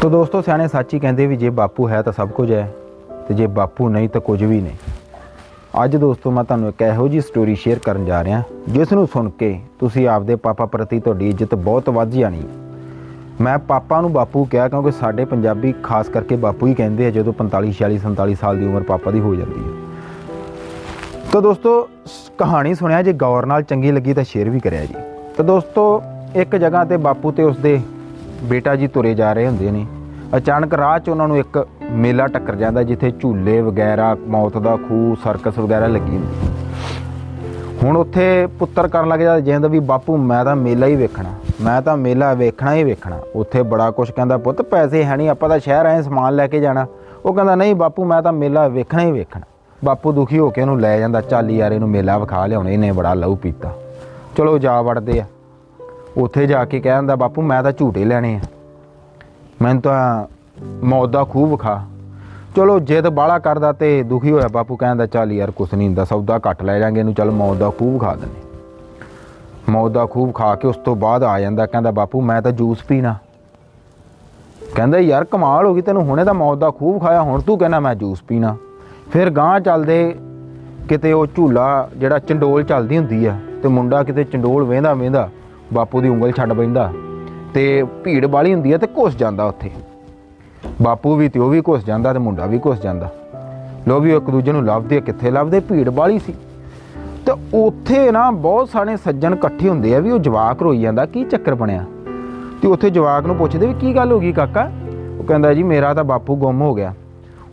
ਤੋ ਦੋਸਤੋ, ਸਿਆਣੇ ਸੱਚ ਕਹਿੰਦੇ ਵੀ ਜੇ ਬਾਪੂ ਹੈ ਤਾਂ ਸਭ ਕੁਝ ਹੈ ਤੇ ਜੇ ਬਾਪੂ ਨਹੀਂ ਤਾਂ ਕੁਝ ਵੀ ਨਹੀਂ। ਅੱਜ ਦੋਸਤੋ, ਮੈਂ ਤੁਹਾਨੂੰ ਇੱਕ ਇਹੋ ਜੀ ਸਟੋਰੀ ਸ਼ੇਅਰ ਕਰਨ ਜਾ ਰਿਹਾ, ਜਿਸ ਨੂੰ ਸੁਣ ਕੇ ਤੁਸੀਂ ਆਪਦੇ ਪਾਪਾ ਪ੍ਰਤੀ ਤੁਹਾਡੀ ਇੱਜ਼ਤ ਬਹੁਤ ਵੱਧ ਜਾਣੀ ਮੈਂ ਪਾਪਾ ਨੂੰ ਬਾਪੂ ਕਿਹਾ ਕਿਉਂਕਿ ਸਾਡੇ ਪੰਜਾਬੀ ਖਾਸ ਕਰਕੇ ਬਾਪੂ ਹੀ ਕਹਿੰਦੇ ਆ, ਜਦੋਂ 45 46 47 ਸਾਲ ਦੀ ਉਮਰ ਪਾਪਾ ਦੀ ਹੋ ਜਾਂਦੀ ਹੈ। ਤਾਂ ਦੋਸਤੋ, ਸ- ਕਹਾਣੀ ਸੁਣਿਆ, ਜੇ ਗੌਰ ਨਾਲ ਚੰਗੀ ਲੱਗੀ ਤਾਂ ਸ਼ੇਅਰ ਵੀ ਕਰਿਆ ਜੀ। ਤਾਂ ਦੋਸਤੋ, ਇੱਕ ਜਗ੍ਹਾ ਤੇ ਬਾਪੂ ਤੇ ਉਸਦੇ ਬੇਟਾ ਜੀ ਤੁਰੇ ਜਾ ਰਹੇ ਹੁੰਦੇ ਨੇ। ਅਚਾਨਕ ਰਾਹ 'ਚ ਉਹਨਾਂ ਨੂੰ ਇੱਕ ਮੇਲਾ ਟੱਕਰ ਜਾਂਦਾ ਜਿੱਥੇ ਝੂਲੇ ਵਗੈਰਾ, ਮੌਤ ਦਾ ਖੂਹ ਸਰਕਸ ਵਗੈਰਾ ਲੱਗੀ ਹੁੰਦੀ ਹੁਣ ਉੱਥੇ ਪੁੱਤਰ ਕਰਨ ਲੱਗ ਜਾਂਦਾ ਜਿੰਦ ਵੀ ਬਾਪੂ, ਮੈਂ ਤਾਂ ਮੇਲਾ ਹੀ ਵੇਖਣਾ, ਮੈਂ ਤਾਂ ਮੇਲਾ ਵੇਖਣਾ ਹੀ ਵੇਖਣਾ। ਉੱਥੇ ਬੜਾ ਕੁਝ ਕਹਿੰਦਾ, ਪੁੱਤ, ਪੈਸੇ ਹੈ ਨਹੀਂ, ਆਪਾਂ ਤਾਂ ਸ਼ਹਿਰ ਆਏ, ਸਮਾਨ ਲੈ ਕੇ ਜਾਣਾ। ਉਹ ਕਹਿੰਦਾ, ਨਹੀਂ ਬਾਪੂ, ਮੈਂ ਤਾਂ ਮੇਲਾ ਵੇਖਣਾ ਹੀ ਵੇਖਣਾ। ਬਾਪੂ ਦੁਖੀ ਹੋ ਕੇ ਉਹਨੂੰ ਲੈ ਜਾਂਦਾ, ਚੱਲ ਯਾਰ, ਇਹਨੂੰ ਮੇਲਾ ਵਿਖਾ ਲਿਆਉਣੇ, ਇਹਨੇ ਬੜਾ ਲਹੂ ਪੀਤਾ। ਚਲੋ ਜਾ ਵੜਦੇ ਆ। ਉੱਥੇ ਜਾ ਕੇ ਕਹਿ ਦਿੰਦਾ, ਬਾਪੂ, ਮੈਂ ਤਾਂ ਝੂਟੇ ਲੈਣੇ ਆ। ਮੈਨੂੰ ਤਾਂ ਮੌਤ ਦਾ ਖੂਬ ਵਿਖਾ। ਚਲੋ, ਜਿੱਦ ਬਾਲਾ ਕਰਦਾ ਤੇ ਦੁਖੀ ਹੋਇਆ ਬਾਪੂ ਕਹਿੰਦਾ, ਚੱਲ ਯਾਰ, ਕੁਛ ਨਹੀਂ ਹੁੰਦਾ, ਸੌਦਾ ਘੱਟ ਲੈ ਜਾਾਂਗੇ ਇਹਨੂੰ, ਚੱਲ ਮੌਤ ਦਾ ਖੂਹ ਖਾ ਦਿੰਦੇ ਮੌਤ ਦਾ ਖੂਹ ਖਾ ਕੇ ਉਸ ਤੋਂ ਬਾਅਦ ਆ ਜਾਂਦਾ, ਕਹਿੰਦਾ, ਬਾਪੂ, ਮੈਂ ਤਾਂ ਜੂਸ ਪੀਣਾ। ਕਹਿੰਦਾ, ਯਾਰ, ਕਮਾਲ ਹੋ ਗਈ ਤੈਨੂੰ, ਹੁਣੇ ਤਾਂ ਮੌਤ ਦਾ ਖੂਹ ਖਾਇਆ ਹੁਣ ਤੂੰ ਕਹਿੰਦਾ, ਮੈਂ ਜੂਸ ਪੀਣਾ। ਫਿਰ ਗਾਂ ਚੱਲਦੇ ਕਿਤੇ ਉਹ ਝੂਲਾ ਜਿਹੜਾ ਚੰਡੋਲ ਚੱਲਦੀ ਹੁੰਦੀ ਆ, ਤੇ ਮੁੰਡਾ ਕਿਤੇ ਚੰਡੋਲ ਵੇਂਦਾ ਵੇਂਦਾ ਬਾਪੂ ਦੀ ਉਂਗਲ ਛੱਡ ਪੈਂਦਾ ਤੇ ਭੀੜ ਵਾਲੀ ਹੁੰਦੀ ਆ ਤੇ ਘੁਸ ਜਾਂਦਾ ਉੱਥੇ। ਬਾਪੂ ਵੀ ਤੇ ਉਹ ਵੀ ਘੁਸ ਜਾਂਦਾ ਤੇ ਮੁੰਡਾ ਵੀ ਘੁਸ ਜਾਂਦਾ। ਲੋ ਵੀ ਉਹ ਇੱਕ ਦੂਜੇ ਨੂੰ ਲੱਭਦੇ ਕਿੱਥੇ ਲੱਭਦੇ? ਭੀੜ ਵਾਲੀ ਸੀ। ਤੇ ਉੱਥੇ ਨਾ ਬਹੁਤ ਸਾਰੇ ਸੱਜਣ ਇਕੱਠੇ ਹੁੰਦੇ ਆ ਵੀ ਉਹ ਜਵਾਕ ਰੋਈ ਜਾਂਦਾ, ਕੀ ਚੱਕਰ ਬਣਿਆ? ਤੇ ਉੱਥੇ ਜਵਾਕ ਨੂੰ ਪੁੱਛਦੇ ਵੀ ਕੀ ਗੱਲ ਹੋ ਗਈ ਕਾਕਾ? ਉਹ ਕਹਿੰਦਾ ਜੀ, ਮੇਰਾ ਤਾਂ ਬਾਪੂ ਗੁੰਮ ਹੋ ਗਿਆ।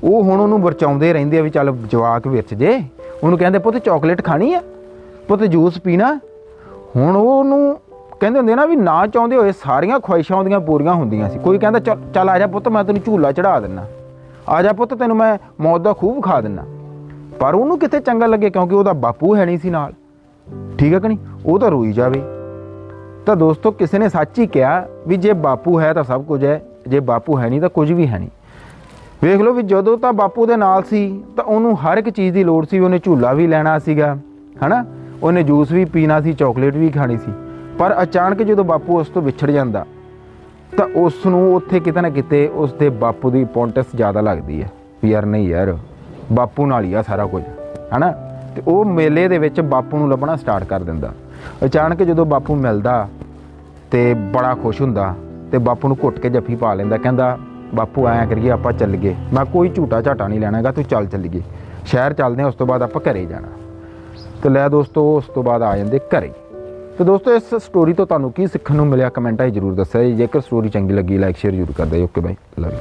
ਉਹ ਹੁਣ ਉਹਨੂੰ ਵਰਚਾਉਂਦੇ ਰਹਿੰਦੇ ਆ ਵੀ ਚੱਲ ਜਵਾਕ ਵਿੱਚ ਜੇ। ਉਹਨੂੰ ਕਹਿੰਦੇ, ਪੁੱਤ ਚਾਕਲੇਟ ਖਾਣੀ ਆ? ਪੁੱਤ ਜੂਸ ਪੀਣਾ? ਹੁਣ ਉਹਨੂੰ ਕਹਿੰਦੇ ਹੁੰਦੇ ਨਾ ਵੀ ਨਾ ਚਾਹੁੰਦੇ ਹੋਏ ਸਾਰੀਆਂ ਖੁਆਇਸ਼ਾਂ ਉਹਦੀਆਂ ਪੂਰੀਆਂ ਹੁੰਦੀਆਂ ਸੀ। ਕੋਈ ਕਹਿੰਦਾ, ਚੱਲ ਚੱਲ ਆ ਜਾ ਪੁੱਤ, ਮੈਂ ਤੈਨੂੰ ਝੂਲਾ ਚੜਾ ਦਿੰਨਾ। ਆ ਜਾ ਪੁੱਤ, ਤੈਨੂੰ ਮੈਂ ਮੌਤ ਦਾ ਖੂਬ ਖਾ ਦਿੰਨਾ। ਪਰ ਉਹਨੂੰ ਕਿਤੇ ਚੰਗਾ ਲੱਗੇ, ਕਿਉਂਕਿ ਉਹਦਾ ਬਾਪੂ ਹੈ ਨਹੀਂ ਸੀ ਨਾਲ। ਠੀਕ ਹੈ ਕਿ ਨਹੀਂ? ਉਹ ਤਾਂ ਰੋਈ ਜਾਵੇ। ਤਾਂ ਦੋਸਤੋ, ਕਿਸੇ ਨੇ ਸੱਚ ਹੀ ਕਿਹਾ ਵੀ ਜੇ ਬਾਪੂ ਹੈ ਤਾਂ ਸਭ ਕੁਝ ਹੈ, ਜੇ ਬਾਪੂ ਹੈ ਨਹੀਂ ਤਾਂ ਕੁਝ ਵੀ ਹੈ ਨਹੀਂ। ਵੇਖ ਲਓ ਵੀ ਜਦੋਂ ਤਾਂ ਬਾਪੂ ਦੇ ਨਾਲ ਸੀ, ਤਾਂ ਉਹਨੂੰ ਹਰ ਇੱਕ ਚੀਜ਼ ਦੀ ਲੋੜ ਸੀ, ਉਹਨੇ ਝੂਲਾ ਵੀ ਲੈਣਾ ਸੀਗਾ, ਹਨਾ? ਉਹਨੇ ਜੂਸ ਵੀ ਪੀਣਾ ਸੀ, ਚਾਕਲੇਟ ਵੀ ਖਾਣੀ ਸੀ। ਪਰ ਅਚਾਨਕ ਜਦੋਂ ਬਾਪੂ ਉਸ ਤੋਂ ਵਿਛੜ ਜਾਂਦਾ, ਤਾਂ ਉਸ ਨੂੰ ਉੱਥੇ ਕਿਤੇ ਨਾ ਕਿਤੇ ਉਸ ਦੇ ਬਾਪੂ ਦੀ ਇੰਪੋਰਟੈਂਸ ਜ਼ਿਆਦਾ ਲੱਗਦੀ ਹੈ, ਵੀ ਯਾਰ ਨਹੀਂ ਯਾਰ, ਬਾਪੂ ਨਾਲ ਹੀ ਆ ਸਾਰਾ ਕੁਝ, ਹਨਾ? ਤੇ ਉਹ ਮੇਲੇ ਦੇ ਵਿੱਚ ਬਾਪੂ ਨੂੰ ਲੱਭਣਾ ਸਟਾਰਟ ਕਰ ਦਿੰਦਾ। ਅਚਾਨਕ ਜਦੋਂ ਬਾਪੂ ਮਿਲਦਾ ਤੇ ਬੜਾ ਖੁਸ਼ ਹੁੰਦਾ ਤੇ ਬਾਪੂ ਨੂੰ ਘੁੱਟ ਕੇ ਜੱਫੀ ਪਾ ਲੈਂਦਾ, ਕਹਿੰਦਾ, ਬਾਪੂ, ਐਂ ਕਰੀਏ, ਆਪਾਂ ਚੱਲ ਗਏ ਮੈਂ ਕੋਈ ਝੂਟਾ ਝਾਟਾ ਨਹੀਂ ਲੈਣਾਗਾ, ਤੂੰ ਚੱਲ ਚੱਲੀਏ। ਸ਼ਹਿਰ ਚੱਲਦੇ ਹਾਂ, ਉਸ ਤੋਂ ਬਾਅਦ ਆਪਾਂ ਘਰੇ ਜਾਣਾ। ਤੇ ਲੈ ਦੋਸਤੋ, ਉਸ ਤੋਂ ਬਾਅਦ ਆ ਜਾਂਦੇ ਘਰੇ। ਤੇ ਦੋਸਤੋ, ਇਸ ਸਟੋਰੀ ਤੋਂ ਤੁਹਾਨੂੰ ਕੀ ਸਿੱਖਣ ਨੂੰ ਮਿਲਿਆ? ਕਮੈਂਟਾਂ 'ਚ ਜਰੂਰ ਦੱਸਿਆ ਜੀ। ਜੇਕਰ ਸਟੋਰੀ ਚੰਗੀ ਲੱਗੀ ਲਾਈਕ ਸ਼ੇਅਰ ਜਰੂਰ ਕਰ ਦਿਓ। Okay by love you